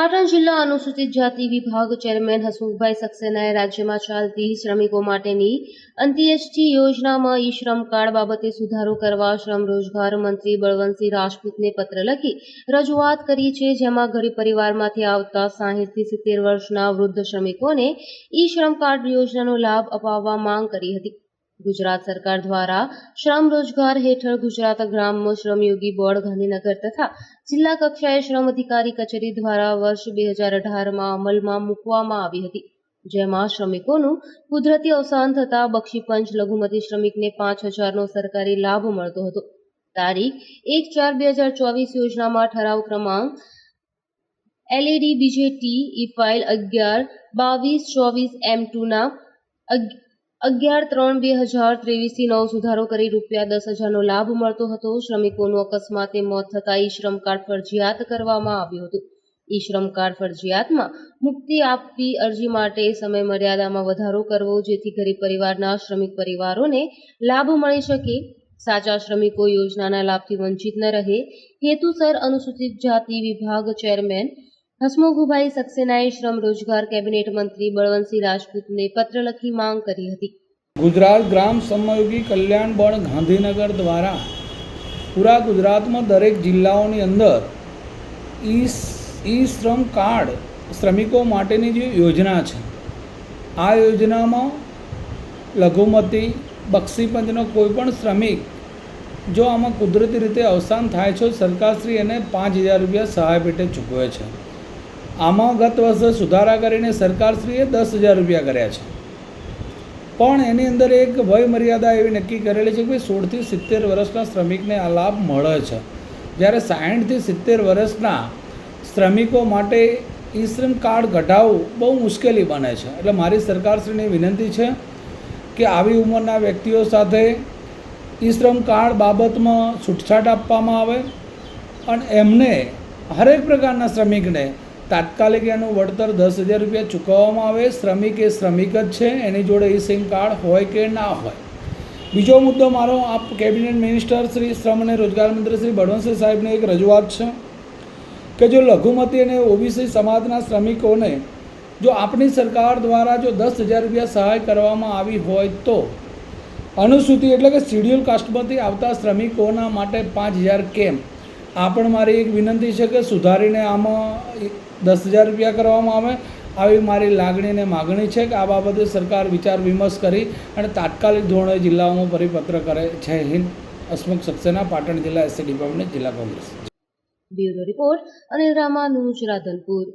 અનુસૂચિત જાતિ વિભાગ ચેરમેન હસમુખભાઈ સક્સેનાએ રાજ્યમાં ચાલતી શ્રમિકો માટેની અંત્યેષ્ટિ યોજનામાં ઈ શ્રમ કાર્ડ બાબતે સુધારો કરવા શ્રમ રોજગાર મંત્રી બળવંતસિંહ રાજપૂતને પત્ર લખી રજૂઆત કરી છે, જેમાં ગરીબ પરિવારમાંથી આવતા સાહીઠથી સિત્તેર વર્ષના વૃદ્ધ શ્રમિકોને ઈ શ્રમ કાર્ડ યોજનાનો લાભ અપાવવા માંગ કરી હતી. ગુજરાત સરકાર દ્વારા શ્રમ રોજગાર હેઠળ ગુજરાત ગ્રામ શ્રમયોગી બોર્ડ ગાંધીનગર તથા જિલ્લા કક્ષાએ શ્રમ અધિકારી કચેરી દ્વારા વર્ષ બે હજાર અઢારમાં અમલમાં મૂકવામાં આવી હતી. જેમાં શ્રમિકોનું કુદરતી અવસાન થતાં બક્ષીપંચ લઘુમતી શ્રમિકને પાંચ હજારનો સરકારી લાભ મળતો હતો. તારીખ એક ચાર બે હજાર ચોવીસ યોજનામાં ઠરાવ ક્રમાંક એલઈડી બીજેટી ઈ ફાઇલ અગિયાર બાવીસ ચોવીસ એમ ટુના અગિયાર ત્રણ બે હજાર ત્રેવીસથી નવ સુધારો કરી રૂપિયા દસ હજારનો લાભ મળતો હતો. શ્રમિકોનું અકસ્માતે મોત થતાં ઈ શ્રમ કાર્ડ ફરજિયાત કરવામાં આવ્યું હતું. ઈ શ્રમ કાર્ડ ફરજિયાતમાં મુક્તિ આપવી અરજી માટે સમય મર્યાદામાં વધારો કરવો, જેથી ગરીબ પરિવારના શ્રમિક પરિવારોને લાભ મળી શકે. સાચા શ્રમિકો યોજનાના લાભથી વંચિત ન રહે. હેતુસર અનુસૂચિત જાતિ વિભાગ ચેરમેન હસમુખભાઈ સક્સેનાએ શ્રમ રોજગાર કેબિનેટ મંત્રી બળવંતસિંહ રાજપૂતને પત્ર લખી માંગ કરી હતી. ગુજરાત ગ્રામ સમયોગી કલ્યાણ બળ ગાંધીનગર દ્વારા પૂરા ગુજરાતમાં દરેક જિલ્લાઓની અંદર ઈ શ્રમ કાર્ડ શ્રમિકો માટેની જે યોજના છે, આ યોજનામાં લઘુમતી, બક્ષીપંચનો કોઈ પણ શ્રમિક જો આમાં કુદરતી રીતે અવસાન થાય છે, સરકારશ્રી એને પાંચ હજાર રૂપિયા સહાય પેટે ચૂકવે છે. આમાં ગત વર્ષે સુધારા કરીને સરકારશ્રીએ દસ હજાર રૂપિયા કર્યા છે. પણ એની અંદર એક વય મર્યાદા એવી નક્કી કરેલી છે કે સોળથી સિત્તેર વર્ષના શ્રમિકને આ લાભ મળે છે. જ્યારે સાઠથી સિત્તેર વર્ષના શ્રમિકો માટે ઈ શ્રમ કાર્ડ કઢાવવું બહુ મુશ્કેલી બને છે. એટલે મારી સરકારશ્રીને વિનંતી છે કે આવી ઉંમરના વ્યક્તિઓ સાથે ઈ શ્રમ કાર્ડ બાબતમાં છૂટછાટ આપવામાં આવે અને એમને હરેક પ્રકારના શ્રમિકને તાત્કાલિક એનું વળતર દસ હજાર રૂપિયા ચૂકવવામાં આવે. શ્રમિક એ શ્રમિક જ છે, એની જોડે ઈ સિમ કાર્ડ હોય કે ના હોય. બીજો મુદ્દો મારો, આપ કેબિનેટ મિનિસ્ટર શ્રી શ્રમ અને રોજગાર મંત્રી શ્રી બળવંતસિંહ સાહેબને એક રજૂઆત છે કે જો લઘુમતી અને ઓબીસી સમાજના શ્રમિકોને જો આપણી સરકાર દ્વારા જો દસ હજાર રૂપિયા સહાય કરવામાં આવી હોય તો અનુસૂચિ એટલે કે શિડ્યુલ કાસ્ટમાંથી આવતા શ્રમિકોના માટે પાંચ હજાર કેમ? આ પણ મારી એક વિનંતી છે કે સુધારીને આમાં દસ હજાર રૂપિયા કરવામાં આવે. આવી મારી લાગણી અને માગણી છે કે આ બાબતે સરકાર વિચાર વિમર્શ કરી અને તાત્કાલિક ધોરણે જિલ્લાઓમાં પરિપત્ર કરે. છે હિન્દ. હસમુખ સક્સેના પાટણ જિલ્લા એસટી ડિપાર્ટમેન્ટ જિલ્લા Congress. Bureau report Anil Ramanuj Radhanpur.